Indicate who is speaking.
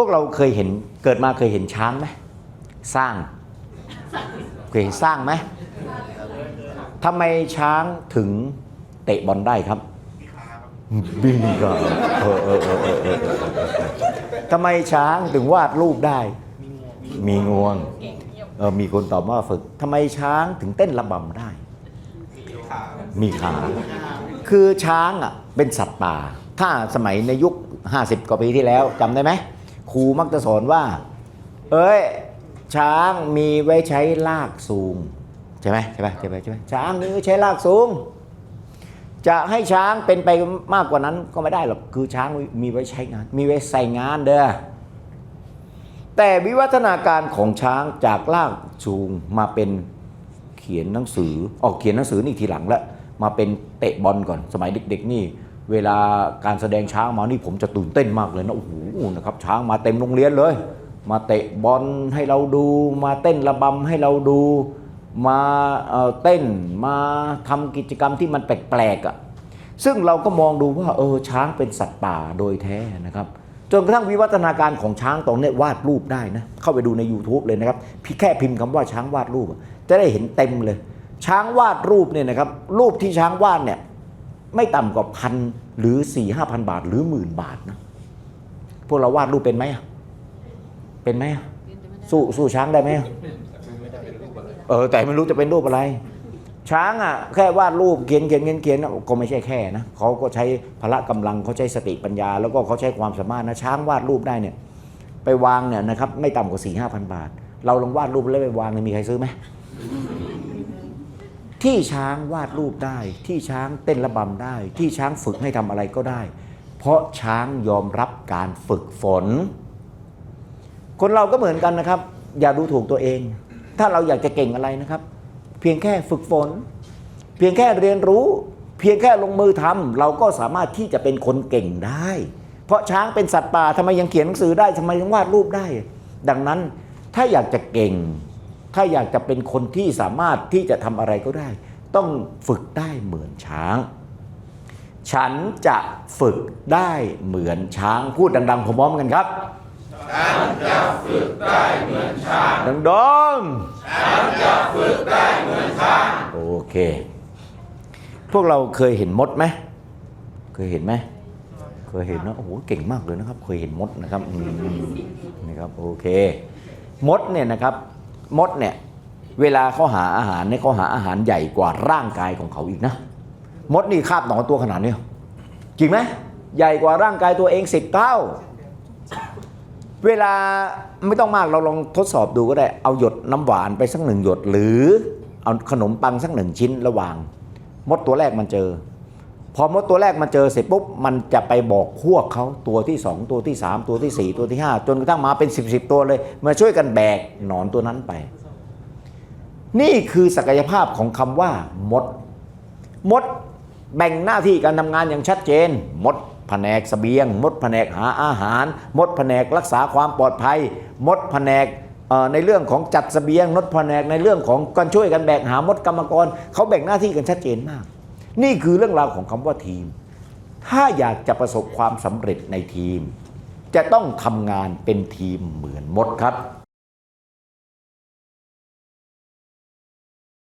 Speaker 1: พวกเราเคยเห็นเกิดมาเคยเห็นช้างไหมสร้าง เคยเห็นสร้างไหมทำไมช้างถึงเตะบอลได้ครับบินก็เออเออเออเออเออเออทำไมช้างถึงวาดรูปได้ มีงวงเออมีคนตอบว่าฝึกทำไมช้างถึงเต้นระบำได้ มีขา คือช้างอะเป็นสัตว์ป่า ถ้าสมัยในยุค 50 กว่าปีที่แล้วจำได้ไหม ครูมักจะสอนว่า เอ้ย ช้างมีไว้ใช้ลากสูงใช่ไหมใช่ไหมใช่ไหมใช่ไหมช้างมีไว้ใช้ลากสูง จะให้ช้างเป็นไปมากกว่านั้นก็ไม่ได้หรอกคือช้างมีไว้ใช้งาน มีไว้ใส่งานเด้อแต่วิวัฒนาการของช้างจากลากจูงมาเป็นเขียนหนังสือออกเขียนหนังสือนี่ทีหลังล้วมาเป็นเตะบอลก่อนสมัยเด็ก ๆ นี่ เวลาการแสดงช้างมานี่ผมจะตื่นเต้นมากเลยนะโอ้โหนะครับช้างมาเต็มโรงเรียนเลย มาเตะบอลให้เราดู มาเต้นระบำให้เราดู มาเออเต้นมาทำกิจกรรมที่มันแปลกๆอะซึ่งเราก็มองดูว่าเออช้างเป็นสัตว์ป่าโดยแท้นะครับจนกระทั่งวิวัฒนาการของช้างตรงเนี้ยวาดรูปได้นะเข้าไปดูใน YouTube เลยนะครับพี่แค่พิมพ์คำว่าช้างวาดรูป จะได้เห็นเต็มเลย ช้างวาดรูปเนี่ยนะครับรูปที่ช้างวาดเนี่ย ไม่ต่ำกว่าพันหรือ4ี่ห้าพันบาทหรือหมื่นบาทนะพวกเราวาดรูปเป็นไหมอะเป็นไหมอะสู้สู้ช้างได้ไหมอะเออแต่ไม่รู้จะเป็นรูปอะไร ช้างอะแค่วาดรูปเขียนเขียนเขียนเขียนน่ะก็ไม่ใช่แค่นะเขาก็ใช้พละกำลังเขาใช้สติปัญญา แล้วก็เขาใช้ความสามารถนะช้างวาดรูปได้เนี่ย ไปวางเนี่ยนะครับ ไม่ต่ำกว่าสี่ห้าพันบาท เราลองวาดรูปแล้วไปวางเนี่ยมีใครซื้อไหม ที่ช้างวาดรูปได้ ที่ช้างเต้นระบำได้ ที่ช้างฝึกให้ทำอะไรก็ได้ เพราะช้างยอมรับการฝึกฝน คนเราก็เหมือนกันนะครับ อย่าดูถูกตัวเอง ถ้าเราอยากจะเก่งอะไรนะครับ เพียงแค่ฝึกฝน เพียงแค่เรียนรู้ เพียงแค่ลงมือทำเราก็สามารถที่จะเป็นคนเก่งได้ เพราะช้างเป็นสัตว์ป่าทำไมยังเขียนหนังสือได้ทำไมยังวาดรูปได้ ดังนั้นถ้าอยากจะเก่ง ถ้าอยากจะเป็นคนที่สามารถที่จะทำอะไรก็ได้ ต้องฝึกได้เหมือนช้าง ฉันจะฝึกได้เหมือนช้างพูดดังๆพร้อมๆกันครับดังดงฉันจะฝึกได้เหมือนช้างโอเค พวกเราเคยเห็นมดไหมเคยเห็นไหมเคยเห็นนะโอ้โหเก่งมากเลยนะครับ เคยเห็นมดนะครับอืมนะครับโอเค มดเนี่ยนะครับ มดเนี่ยเวลาเขาหาอาหารเนี่ยเขาหาอาหารใหญ่กว่าร่างกายของเขาอีกนะ มดนี่คาบหนอนตัวขนาดนี้จริงไหมใหญ่กว่าร่างกายตัวเองสิบเท่า เวลาไม่ต้องมากเราลองทดสอบดูก็ได้ เอาหยดน้ำหวานไปสักหนึ่งหยด หรือเอาขนมปังสักหนึ่งชิ้นระหว่าง มดตัวแรกมันเจอ พอมดตัวแรกมันเจอเสร็จปุ๊บมันจะไปบอกพวกเขาตัวที่ 2 ตัวที่ 3 ตัวทีสี่ 4 ตัวที่ 5 จนกระทั่งมาเป็น 10บสตัวเลย มาช่วยกันแบกหนอนตัวนั้นไป นี่คือศักยภาพของคำว่ามด มดแบ่งหน้าที่การทำงานอย่างชัดเจน มดแผนกสเสบียง มดแผนกหาอาหาร มดแผนกรักษาความปลอดภัย มดแผนกในเรื่องของจัดสเสบียงมดแผนกในเรื่องของการช่วยกันแบกหามดกรรมกรเขาแบ่งหน้าที่กันชัดเจนมาก นี่คือเรื่องราวของคำว่าทีม ถ้าอยากจะประสบความสำเร็จในทีม จะต้องทำงานเป็นทีมเหมือนมดครับ